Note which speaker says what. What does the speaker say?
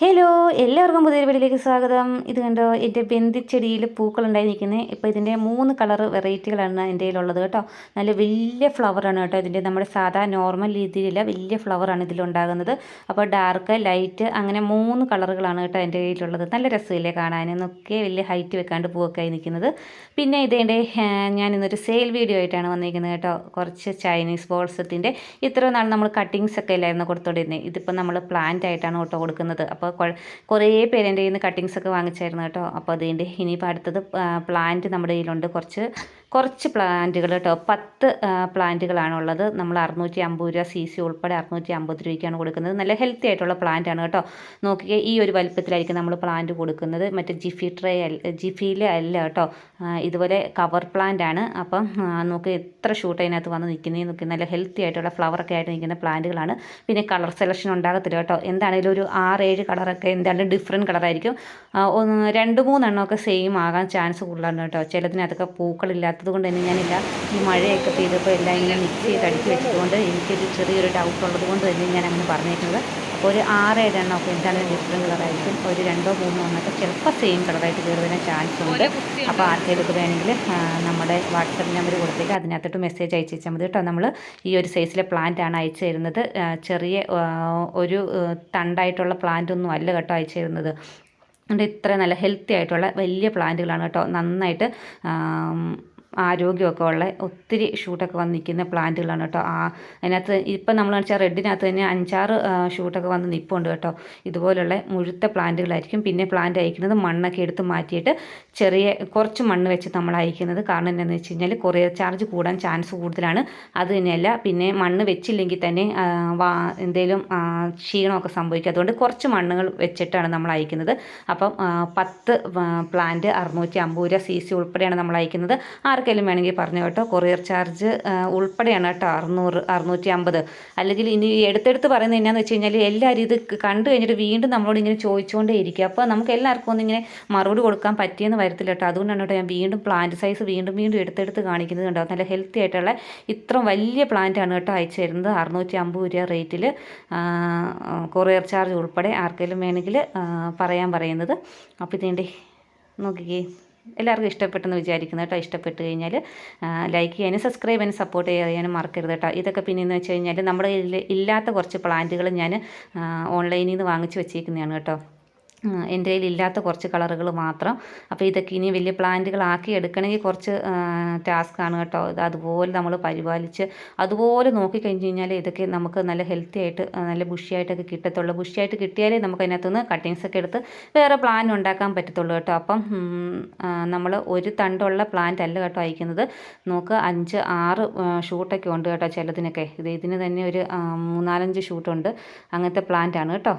Speaker 1: Hello എല്ലാവർക്കും പുതിയ വീട്ടിലേക്ക് സ്വാഗതം. ഇത് കണ്ടോ എന്റെ ബന്ധിച്ചെടിയിൽ പൂക്കളുണ്ടായി നിൽക്കുന്നത് ഇപ്പോൾ ഇതിന്റെ മൂന്ന് കളർ വെറൈറ്റികളാണ് എന്റെ കയ്യിലുള്ളത് കേട്ടോ. നല്ല വലിയ ഫ്ലവറാണ് കേട്ടോ ഇതിന്റെ. നമ്മുടെ സാധാ നോർമൽ രീതിയിലുള്ള വലിയ ഫ്ലവറാണ് ഇതിലുണ്ടാകുന്നത്. അപ്പോൾ ഡാർക്ക് ലൈറ്റ് അങ്ങനെ മൂന്ന് കളറുകളാണ് കേട്ടോ എന്റെ കയ്യിലുള്ളത്. നല്ല രസമില്ലേ കാണാനൊക്കെ വലിയ ഹൈറ്റ് വെക്കാണ്ട് പൂവൊക്കെ ആയി നിൽക്കുന്നത്. പിന്നെ ഇതേന്റെ ഞാൻ ഇന്നൊരു സെയിൽ വീഡിയോ ആയിട്ടാണ് വന്നിരിക്കുന്നത് കേട്ടോ. കുറച്ച് ചൈനീസ് ബോൾസത്തിന്റെ. ഇത്ര നാൾ നമ്മൾ കട്ടിങ്സ് ഒക്കെ കൊടുത്തോണ്ടിരുന്നത് ഇതിപ്പോൾ നമ്മൾ പ്ലാന്റ് ആയിട്ടാണ് കേട്ടോ കൊടുക്കുന്നത്. അപ്പോൾ അപ്പോൾ കുറേ പേര് എന്റെ കയ്യിൽ നിന്ന് കട്ടിങ്സൊക്കെ വാങ്ങിച്ചായിരുന്നു കേട്ടോ. അപ്പോൾ അതിന്റെ ഇനിയിപ്പോൾ അടുത്തത് പ്ലാന്റ് നമ്മുടെ കയ്യിലുണ്ട്. കുറച്ച് കുറച്ച് പ്ലാന്റുകൾ കേട്ടോ. പത്ത് പ്ലാന്റുകളാണ് ഉള്ളത് നമ്മൾ അറുന്നൂറ്റി അമ്പത് രൂപ സി സി ഉൾപ്പെടെ അറുന്നൂറ്റി അമ്പത് രൂപയ്ക്കാണ് കൊടുക്കുന്നത്. നല്ല ഹെൽത്തി ആയിട്ടുള്ള പ്ലാന്റ് ആണ് കേട്ടോ. നോക്കിയാൽ ഈ ഒരു വലുപ്പത്തിലായിരിക്കും നമ്മൾ പ്ലാന്റ് കൊടുക്കുന്നത്. മറ്റേ ജിഫി ട്രേ അല്ല ജിഫിയിൽ അല്ല കേട്ടോ. ഇതുപോലെ കവർ പ്ലാന്റ് ആണ്. അപ്പം നോക്കി എത്ര ഷൂട്ട് അതിനകത്ത് വന്ന് നിൽക്കുന്നത് നോക്കി. നല്ല ഹെൽത്തി ആയിട്ടുള്ള ഫ്ലവറൊക്കെ ആയിട്ട് നിൽക്കുന്ന പ്ലാന്റുകളാണ്. പിന്നെ കളർ സെലക്ഷൻ ഉണ്ടാകത്തില്ല കേട്ടോ. എന്താണെങ്കിലും ഒരു ആറ് ഏഴ് കളറൊക്കെ എന്തായാലും ഡിഫറെന്റ് കളറായിരിക്കും. രണ്ട് മൂന്നെണ്ണമൊക്കെ സെയിം ആകാൻ ചാൻസ് കൂടുതലാണ് കേട്ടോ. ചിലതിനകത്തൊക്കെ പൂക്കളില്ലാത്ത കൊണ്ട് തന്നെ ഞാനില്ല. ഈ മഴയൊക്കെ പെയ്തപ്പോൾ എല്ലാം ഇങ്ങനെ മിക്സ് ചെയ്ത് അടുക്കി വെച്ചതുകൊണ്ട് എനിക്കൊരു ചെറിയൊരു ഡൗട്ട് ഉള്ളത് കൊണ്ട് തന്നെ ഞാൻ അങ്ങനെ പറഞ്ഞേക്കുന്നത്. അപ്പോൾ ഒരു ആറ് ഏഴ് എണ്ണമൊക്കെ എന്തായാലും ഡിഫറെന്റ് കളറായിരിക്കും ഒരു രണ്ടോ മൂന്നോ എണ്ണമൊക്കെ ചിലപ്പോൾ സെയിം കളറായിട്ട് കയറി വരാൻ ചാൻസ് ഉണ്ട്. അപ്പോൾ ആർക്കെങ്കിലും വേണമെങ്കിൽ നമ്മുടെ വാട്സപ്പ് നമ്പർ കൊടുത്തേക്ക്. അതിനകത്തോട്ട് മെസ്സേജ് അയച്ചു വെച്ചാൽ മതി കേട്ടോ. നമ്മൾ ഈ ഒരു സൈസിലെ പ്ലാന്റ് ആണ് അയച്ചു തരുന്നത്. ചെറിയ ഒരു തണ്ടായിട്ടുള്ള പ്ലാന്റ് ഒന്നും അല്ല കേട്ടോ അയച്ചു തരുന്നത്. അതുകൊണ്ട് ഇത്ര നല്ല ഹെൽത്തി ആയിട്ടുള്ള വലിയ പ്ലാന്റുകളാണ് കേട്ടോ. നന്നായിട്ട് ആരോഗ്യമൊക്കെ ഉള്ള ഒത്തിരി ഷൂട്ടൊക്കെ വന്ന് നിൽക്കുന്ന പ്ലാന്റുകളാണ് കേട്ടോ. ആ അതിനകത്ത് ഇപ്പം നമ്മൾ വെച്ചാൽ റെഡിനകത്ത് തന്നെ അഞ്ചാറ് ഷൂട്ടൊക്കെ വന്ന് നിൽപ്പുണ്ട് കേട്ടോ. ഇതുപോലുള്ള മുഴുത്ത പ്ലാന്റുകളായിരിക്കും. പിന്നെ പ്ലാന്റ് അയക്കുന്നത് മണ്ണൊക്കെ എടുത്ത് മാറ്റിയിട്ട് ചെറിയ കുറച്ച് മണ്ണ് വെച്ച് നമ്മൾ അയക്കുന്നത്. കാരണം എന്താണെന്ന് വെച്ച് കഴിഞ്ഞാൽ കൊറിയർ ചാർജ് കൂടാൻ ചാൻസ് കൂടുതലാണ്. അത് തന്നെയല്ല പിന്നെ മണ്ണ് വെച്ചില്ലെങ്കിൽ തന്നെ എന്തെങ്കിലും ക്ഷീണമൊക്കെ സംഭവിക്കും. അതുകൊണ്ട് കുറച്ച് മണ്ണുകൾ വെച്ചിട്ടാണ് നമ്മൾ അയക്കുന്നത്. അപ്പം പത്ത് പ്ലാന്റ് അറുന്നൂറ്റി അമ്പത് രൂപ സി സി ഉൾപ്പെടെയാണ് നമ്മൾ അയക്കുന്നത്. ആർക്ക് ആർക്കെങ്കിലും വേണമെങ്കിൽ പറഞ്ഞു കേട്ടോ. കൊറിയർ ചാർജ് ഉൾപ്പെടെയാണ് കേട്ടോ അറുന്നൂറ് അറുന്നൂറ്റി അമ്പത് അല്ലെങ്കിൽ ഇനി എടുത്തെടുത്ത് പറയുന്നത് എന്നാന്ന് വെച്ച് കഴിഞ്ഞാൽ എല്ലാവരും ഇത് കണ്ടു കഴിഞ്ഞിട്ട് വീണ്ടും നമ്മളോട് ഇങ്ങനെ ചോദിച്ചുകൊണ്ടേ ഇരിക്കുക അപ്പോൾ നമുക്ക് എല്ലാവർക്കും ഒന്നും ഇങ്ങനെ മറുപടി കൊടുക്കാൻ പറ്റിയെന്ന് വരത്തില്ല കേട്ടോ. അതുകൊണ്ടാണ് കേട്ടോ ഞാൻ വീണ്ടും പ്ലാന്റ് സൈസ് വീണ്ടും വീണ്ടും എടുത്തെടുത്ത് കാണിക്കുന്നത് കേട്ടോ നല്ല ഹെൽത്തി ആയിട്ടുള്ള ഇത്ര വലിയ പ്ലാന്റ് ആണ് കേട്ടോ അയച്ചു തരുന്നത്. അറുന്നൂറ്റി അമ്പത് രൂപ റേറ്റിൽ കൊറിയർ ചാർജ് ഉൾപ്പെടെ ആർക്കെങ്കിലും വേണമെങ്കിൽ പറയാൻ പറയുന്നത്. അപ്പോൾ ഇതിന്റെ നോക്കിക്കേ. എല്ലാവർക്കും ഇഷ്ടപ്പെട്ടെന്ന് വിചാരിക്കുന്നു കേട്ടോ. ഇഷ്ടപ്പെട്ട് കഴിഞ്ഞാൽ ലൈക്ക് ചെയ്യാനും സബ്സ്ക്രൈബ് ചെയ്യാനും സപ്പോർട്ട് ചെയ്യാനും മറക്കരുത് കേട്ടോ. ഇതൊക്കെ പിന്നെ എന്ന് വെച്ച് കഴിഞ്ഞാൽ നമ്മുടെ ഇല്ലാത്ത കുറച്ച് പ്ലാന്റുകൾ ഞാൻ ഓൺലൈനിൽ നിന്ന് വാങ്ങിച്ച് വെച്ചേക്കുന്നതാണ് കേട്ടോ. എന്റെ കയ്യിൽ ഇല്ലാത്ത കുറച്ച് കളറുകൾ മാത്രം. അപ്പോൾ ഇതൊക്കെ ഇനി വലിയ പ്ലാന്റുകളാക്കി എടുക്കണമെങ്കിൽ കുറച്ച് ടാസ്ക് ആണ് കേട്ടോ. ഇത് അതുപോലെ നമ്മൾ പരിപാലിച്ച് അതുപോലെ നോക്കിക്കഴിഞ്ഞ് കഴിഞ്ഞാൽ ഇതൊക്കെ നമുക്ക് നല്ല ഹെൽത്തി ആയിട്ട് നല്ല ബുഷിയായിട്ടൊക്കെ കിട്ടത്തുള്ളൂ. ബുഷിയായിട്ട് കിട്ടിയാലേ നമുക്ക് അതിനകത്തുനിന്ന് കട്ടിങ്സ് ഒക്കെ എടുത്ത് വേറെ പ്ലാൻ ഉണ്ടാക്കാൻ പറ്റത്തുള്ളൂ കേട്ടോ. അപ്പം നമ്മൾ ഒരു തണ്ടുള്ള പ്ലാന്റ് അല്ല കേട്ടോ അയക്കുന്നത്. നമുക്ക് അഞ്ച് ആറ് ഷൂട്ടൊക്കെ ഉണ്ട് കേട്ടോ ചിലതിനൊക്കെ. ഇത് ഇതിന് തന്നെ ഒരു മൂന്നാലഞ്ച് ഷൂട്ടുണ്ട്. അങ്ങനത്തെ പ്ലാന്റ് ആണ് കേട്ടോ.